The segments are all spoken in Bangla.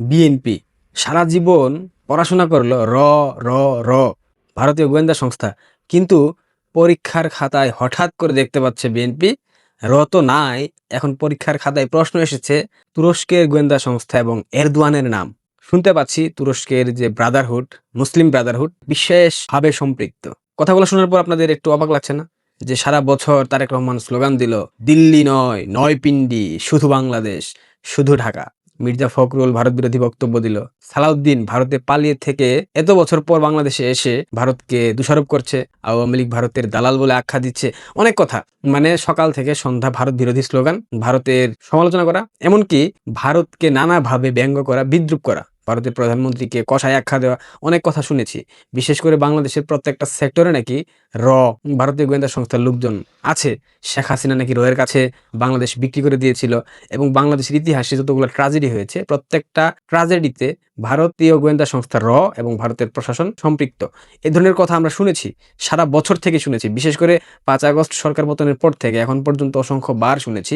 বিএনপি। সারা জীবন পড়াশোনা করল র র র, ভারতীয় গোয়েন্দা সংস্থা। কিন্তু পরীক্ষার খাতায় হঠাৎ করে দেখতে পাচ্ছে বিএনপি, র তো নাই, এখন পরীক্ষার খাতায় প্রশ্ন এসেছে তুরস্কের গোয়েন্দা সংস্থা এবং এরদোয়ানের নাম। শুনতে পাচ্ছি তুরস্কের যে ব্রাদারহুড, মুসলিম ব্রাদারহুড, বিশেষভাবে সম্পৃক্ত। কথাগুলো শোনার পর আপনাদের একটু অবাক লাগছে না? যে সারা বছর তারেক রহমান স্লোগান দিল, দিল্লি নয় নয় পিন্ডি, শুধু বাংলাদেশ, শুধু ঢাকা। মির্জা ফখরুল ভারত বিরোধী বক্তব্য দিল। সালাউদ্দিন ভারতে পালিয়ে থেকে এত বছর পর বাংলাদেশে এসে ভারতকে দোষারোপ করছে, আওয়ামী লীগ ভারতের দালাল বলে আখ্যা দিচ্ছে। অনেক কথা মানে সকাল থেকে সন্ধ্যা ভারত বিরোধী স্লোগান, ভারতের সমালোচনা করা, এমনকি ভারতকে নানাভাবে ব্যঙ্গ করা, বিদ্রুপ করা। ভারতের প্রধানমন্ত্রীকে কষায় আখ্যা দেওয়া অনেক কথা শুনেছি। বিশেষ করে বাংলাদেশের প্রত্যেকটা সেক্টরে নাকি র, ভারতীয় গোয়েন্দা সংস্থার লোকজন আছে। শেখ হাসিনা নাকি রয়ের কাছে বাংলাদেশ বিক্রি করে দিয়েছিল এবং বাংলাদেশের ইতিহাসে যতগুলো ট্রাজেডি হয়েছে, প্রত্যেকটা ট্রাজেডিতে ভারতীয় গোয়েন্দা সংস্থা র এবং ভারতের প্রশাসন সম্পৃক্ত। এ ধরনের কথা আমরা শুনেছি, সারা বছর থেকে শুনেছি। বিশেষ করে পাঁচ আগস্ট সরকার পতনের পর থেকে এখন পর্যন্ত অসংখ্য বার শুনেছি,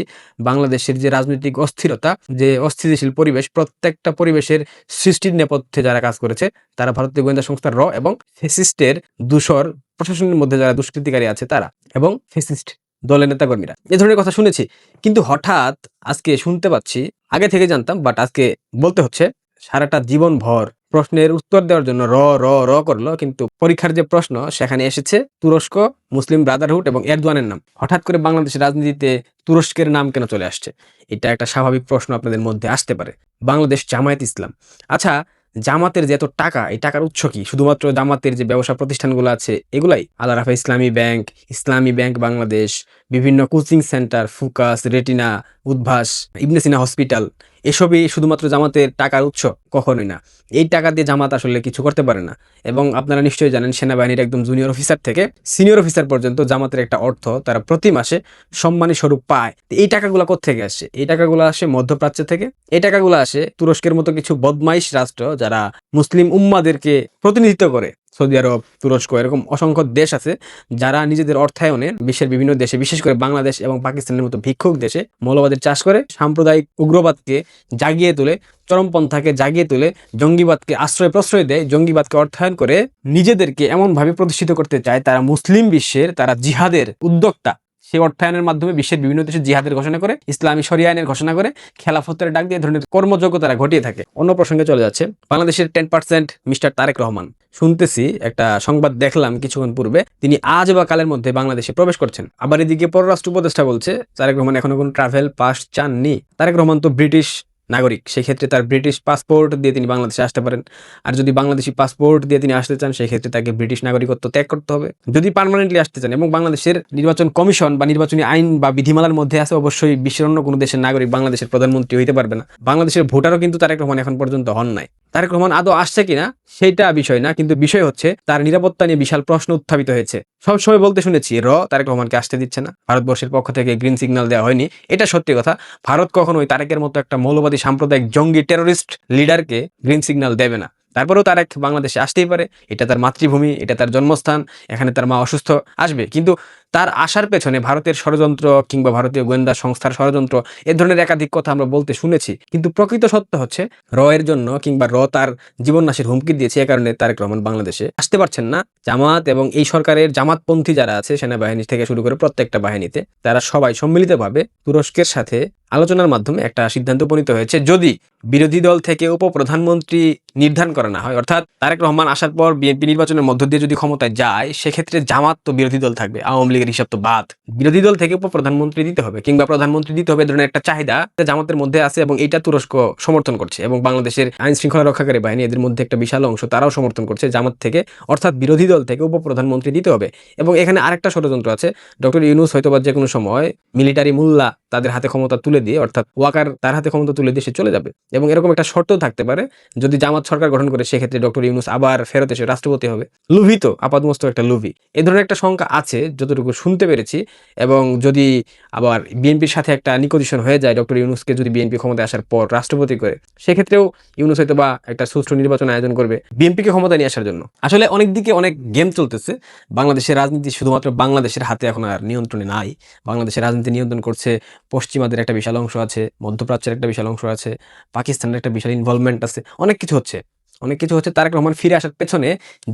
বাংলাদেশের যে রাজনৈতিক অস্থিরতা, যে অস্থিতিশীল পরিবেশ, প্রত্যেকটা পরিবেশের সৃষ্টির নেপথ্যে যারা কাজ করেছে, তারা ভারতীয় গোয়েন্দা সংস্থা র এবং ফেসিস্টের দূষর প্রশাসনের মধ্যে যারা দুষ্কৃতিকারী আছে তারা, এবং ফেসিস্ট দলের নেতাকর্মীরা। এ ধরনের কথা শুনেছি, কিন্তু হঠাৎ আজকে শুনতে পাচ্ছি, আগে থেকে জানতাম বাট আজকে বলতে হচ্ছে সারাটা জীবন ভর প্রশ্নের উত্তর দেওয়ার জন্য র র র করল, কিন্তু পরীক্ষার যে প্রশ্ন, সেখানে এসেছে তুরস্ক, মুসলিম ব্রাদারহুড এবং এরদোয়ানের নাম। হঠাৎ করে বাংলাদেশের রাজনীতিতে তুরস্কের নাম কেন চলে আসছে? এটা একটা স্বাভাবিক প্রশ্ন আপনাদের মধ্যে আসতে পারে। বাংলাদেশ জামায়াত ইসলাম। আচ্ছা জামাতের যে এত টাকা, এই টাকার উৎস কি? শুধুমাত্র জামাতের যে ব্যবসা প্রতিষ্ঠানগুলো আছে, এগুলাই? আল্লাহ রাফা ইসলামী ব্যাংক ইসলামী ব্যাংক বাংলাদেশ, বিভিন্ন coaching centre, Focus, Retina, Udvash Ibn Sina hospital এসবই শুধুমাত্র জামাতের টাকার উৎস, কখনোই না। এই টাকা দিয়ে জামাত আসলে কিছু করতে পারে না। এবং আপনারা নিশ্চয়ই জানেন, সেনাবাহিনীর একদম জুনিয়র অফিসার থেকে সিনিয়র অফিসার পর্যন্ত জামাতের একটা অর্থ তারা প্রতি মাসে সম্মানী স্বরূপ পায়। এই টাকাগুলো থেকে আসে? এই টাকাগুলো আসে মধ্যপ্রাচ্য থেকে। এই টাকাগুলো আসে তুরস্কের মতো কিছু বদমাইশ রাষ্ট্র যারা মুসলিম উম্মাদেরকে প্রতিনিধিত্ব করে। সৌদি আরব, তুরস্ক এরকম অসংখ্য দেশ আছে যারা নিজেদের অর্থায়নে বিশ্বের বিভিন্ন দেশে, বিশেষ করে বাংলাদেশ এবং পাকিস্তানের মতো ভিক্ষুক দেশে মৌলবাদের চাষ করে, সাম্প্রদায়িক উগ্রবাদকে জাগিয়ে তোলে, চরমপন্থাকে জাগিয়ে তোলে, জঙ্গিবাদকে আশ্রয় প্রশ্রয় দেয়, জঙ্গিবাদকে অর্থায়ন করে নিজেদেরকে এমনভাবে প্রতিষ্ঠিত করতে চায় তারা মুসলিম বিশ্বের, তারা জিহাদের উদ্যোক্তা। সেই অর্থায়নের মাধ্যমে বিশ্বের বিভিন্ন দেশে জিহাদের ঘোষণা করে, ইসলামী শরিয়া আইনের ঘোষণা করে, খেলাফতের ডাক দিয়ে ধরনের কর্মযোগ্য তারা ঘটিয়ে থাকে। অন্য প্রসঙ্গে চলে যাচ্ছে, বাংলাদেশের ten percent mister Tarique Rahman. শুনতেছি, একটা সংবাদ দেখলাম কিছুক্ষণ পূর্বে, তিনি আজ বা কালের মধ্যে বাংলাদেশে প্রবেশ করছেন। আবার এদিকে পররাষ্ট্র উপদেষ্টা বলছে, তারেক রহমান এখনও কোনো ট্রাভেল পাস চাননি। তারেক রহমান তো ব্রিটিশ নাগরিক, সেক্ষেত্রে তার ব্রিটিশ পাসপোর্ট দিয়ে তিনি বাংলাদেশে আসতে পারেন। আর যদি বাংলাদেশি পাসপোর্ট দিয়ে তিনি আসতে চান, সেক্ষেত্রে তাকে ব্রিটিশ নাগরিকত্ব ত্যাগ করতে হবে। যদি পার্মানেন্টলি আসতে চান, এবং বাংলাদেশের নির্বাচন কমিশন বা নির্বাচনী আইন বা বিধিমালার মধ্যে আছে, অবশ্যই বিশ্বের অন্য কোনো দেশের নাগরিক বাংলাদেশের প্রধানমন্ত্রী হইতে পারবে না। বাংলাদেশের ভোটারও কিন্তু তারেক রহমান এখন পর্যন্ত হন নাই। তারেক রহমান আদৌ আসছে কিনা সেটা বিষয় না, কিন্তু বিষয় হচ্ছে তার নিরাপত্তা নিয়ে বিশাল প্রশ্ন উত্থাপিত হয়েছে। সবসময় বলতে শুনেছি, র, তারেক রহমানকে আসতে দিচ্ছে না। ভারতবর্ষের পক্ষ থেকে গ্রিন সিগন্যাল দেওয়া হয়নি। এটা সত্যি কথা। ভারত কখনোই তারেকের মতো একটা মৌলবাদী, সাম্প্রদায়িক, জঙ্গি টেরোরিস্ট লিডারকে গ্রিন সিগন্যাল দেবে না। তারপরেও তারেক বাংলাদেশে আসতেই পারে। এটা তার মাতৃভূমি, এটা তার জন্মস্থান, এখানে তার মা অসুস্থ, আসবে। কিন্তু তার আসার পেছনে ভারতের ষড়যন্ত্র কিংবা ভারতীয় গোয়েন্দা সংস্থার ষড়যন্ত্র, এ ধরনের একাধিক কথা আমরা বলতে শুনেছি। কিন্তু প্রকৃত সত্য হচ্ছে র এর জন্য কিংবা র তার জীবননাশের হুমকি দিয়েছে এ কারণে তারেক রহমান বাংলাদেশে। আসতে পারছেন না, জামাত এবং এই সরকারের জামাতপন্থী যারা আছে, সেনাবাহিনী থেকে শুরু করে প্রত্যেকটা বাহিনীতে, তারা সবাই সম্মিলিতভাবে তুরস্কের সাথে আলোচনার মাধ্যমে একটা সিদ্ধান্ত উপনীত হয়েছে। যদি বিরোধী দল থেকে উপপ্রধানমন্ত্রী নির্ধারণ করা না হয়, অর্থাৎ তারেক রহমান আসার পর বিএনপি নির্বাচনের মধ্য দিয়ে যদি ক্ষমতায় যায়, সেক্ষেত্রে জামাত তো বিরোধী দল থাকবে, আওয়ামী লীগের হিসাব তো বাদ। বিরোধী দল থেকে উপপ্রধানমন্ত্রী দিতে হবে কিংবা প্রধানমন্ত্রী দিতে হবে ধরনের একটা চাহিদা জামাতের মধ্যে আছে এবং এটা তুরস্ক সমর্থন করছে এবং বাংলাদেশের আইন শৃঙ্খলা রক্ষাকারী বাহিনী এদের মধ্যে একটা বিশাল অংশ তারাও সমর্থন করছে জামাত থেকে, অর্থাৎ বিরোধী দল থেকে উপপ্রধানমন্ত্রী দিতে হবে। এবং এখানে আরেকটা ষড়যন্ত্র আছে, ডক্টর ইউনুস হয়তোবা যে কোনো সময় মিলিটারি মোল্লা তাদের হাতে ক্ষমতা তুলে দিয়ে, অর্থাৎ ওয়াকার তার হাতে ক্ষমতা তুলে দিয়ে সে চলে যাবে। এবং এরকম একটা শর্ত থাকতে পারে, যদি জামাত সরকার গঠন করে সেক্ষেত্রে ডক্টর ইউনুস আবার ফেরত এসে রাষ্ট্রপতি হবে। লুভি তো আপাতমস্ত একটা লুভি। এ ধরনের একটা সংখ্যা আছে, যতটুকু যতটুকু শুনতে পেরেছি এবং যদি আবার বিএনপির সাথে একটা নিকোজিশন হয়ে যায়, ডক্টর ইউনুসকে যদি বিএনপি ক্ষমতায় আসার পর রাষ্ট্রপতি করে, সেক্ষেত্রেও ইউনুস হয়তো বা একটা সুষ্ঠু নির্বাচন আয়োজন করবে বিএনপিকে ক্ষমতা নিয়ে আসার জন্য। আসলে অনেক দিকে অনেক গেম চলতেছে। বাংলাদেশের রাজনীতি শুধুমাত্র বাংলাদেশের হাতে এখন আর নিয়ন্ত্রণে নাই। বাংলাদেশের রাজনীতি নিয়ন্ত্রণ করছে পশ্চিমাদের একটা বিশাল অংশ আছে, মধ্যপ্রাচ্যের একটা বিশাল অংশ আছে, পাকিস্তানের একটা বিশাল ইনভলভমেন্ট আছে, অনেক কিছু হচ্ছে। অনেক কিছু হচ্ছে, তারেক রহমান ফিরে আসার পেছনে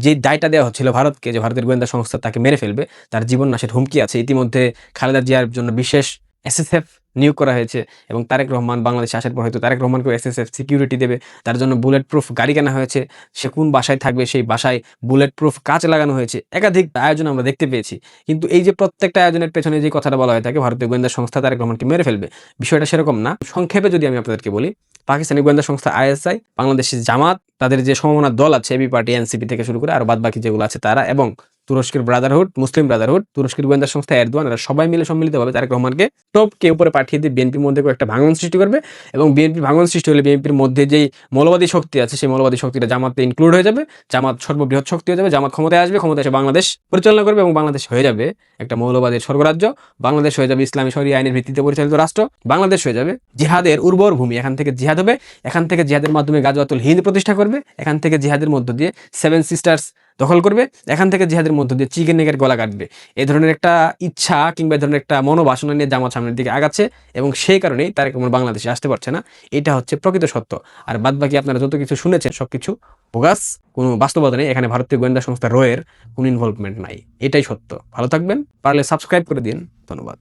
যে দায়টা দেওয়া হচ্ছিল ভারতকে, যে ভারতের গোয়েন্দা সংস্থা তাকে মেরে ফেলবে, তার জীবন নাশের হুমকি আছে। ইতিমধ্যে খালেদা জিয়ার জন্য বিশেষ এসএসএফ নিয়োগ করা হয়েছে এবং তারেক রহমান বাংলাদেশে আসার পর হয়তো তারেক রহমানকেও এসএসএফ সিকিউরিটি দেবে। তার জন্য বুলেট প্রুফ গাড়ি কেনা হয়েছে। সে কোন বাসায় থাকবে, সেই বাসায় বুলেট প্রুফ কাচ লাগানো হয়েছে। একাধিক আয়োজন আমরা দেখতে পেয়েছি। কিন্তু এই যে প্রত্যেকটা আয়োজনের পেছনে যে কথাটা বলা হয়ে থাকে ভারতীয় গোয়েন্দা সংস্থা তারেক রহমানকে মেরে ফেলবে, বিষয়টা সেরকম না। সংক্ষেপে যদি আমি আপনাদেরকে বলি পাকিস্তানি গোয়েন্দা সংস্থা আইএসআই বাংলাদেশের জামাত, তাদের যে সমমনার দল আছে এবি পার্টি এনসিপি থেকে শুরু করে আর বাদ বাকি যেগুলো আছে তারা এবং তুরস্কের ব্রাদারহুড মুসলিম ব্রাদারহুড তুরস্কের গোয়েন্দা সংস্থা এরদোয়ান, এরা সবাই মিলে সম্মিলিতভাবে তারেক রহমানকে টপকে উপরে পাঠিয়ে দিয়ে বিএনপির মধ্যে একটা ভাঙন সৃষ্টি করবে এবং বিএনপি ভাঙন সৃষ্টি হলে বিএনপির মধ্যে যেই মৌলবাদী শক্তি আছে, সেই মৌলবাদী শক্তিটা জামাতে ইনক্লুড হয়ে যাবে, জামাত সর্ববৃহৎ শক্তি হয়ে যাবে, জামাত ক্ষমতায় আসবে, ক্ষমতায় এসে বাংলাদেশ পরিচালনা করবে এবং বাংলাদেশ হয়ে যাবে একটা মৌলবাদের স্বর্গরাজ্য। বাংলাদেশ হয়ে যাবে ইসলামী শরীয় আইনের ভিত্তিতে পরিচালিত রাষ্ট্র। বাংলাদেশ হয়ে যাবে জিহাদের উর্বর ভূমি, এখান থেকে জিহাদ হবে, এখান থেকে জিহাদের মাধ্যমে গাজওয়াতুল হিন্দ প্রতিষ্ঠা করবে, এখান থেকে জিহাদের মধ্য দিয়ে সেভেন সিস্টার্স দখল করবে, এখান থেকে জিহাদের মধ্য দিয়ে চিকেন নেগের গলা কাটবে। এ ধরনের একটা ইচ্ছা কিংবা এই ধরনের একটা মনোবাসনা নিয়ে জামাত সামনের দিকে আগাচ্ছে এবং সেই কারণেই তারেক রহমান বাংলাদেশে আসতে পারছে না। এটা হচ্ছে প্রকৃত সত্য। আর বাদ বাকি আপনারা যত কিছু শুনেছেন সব কিছু বোগাস, কোনো বাস্তবতা নেই। এখানে ভারতীয় গোয়েন্দা সংস্থা রয়ের কোনো ইনভলভমেন্ট নাই। এটাই সত্য। ভালো থাকবেন, পারলে সাবস্ক্রাইব করে দিন। ধন্যবাদ।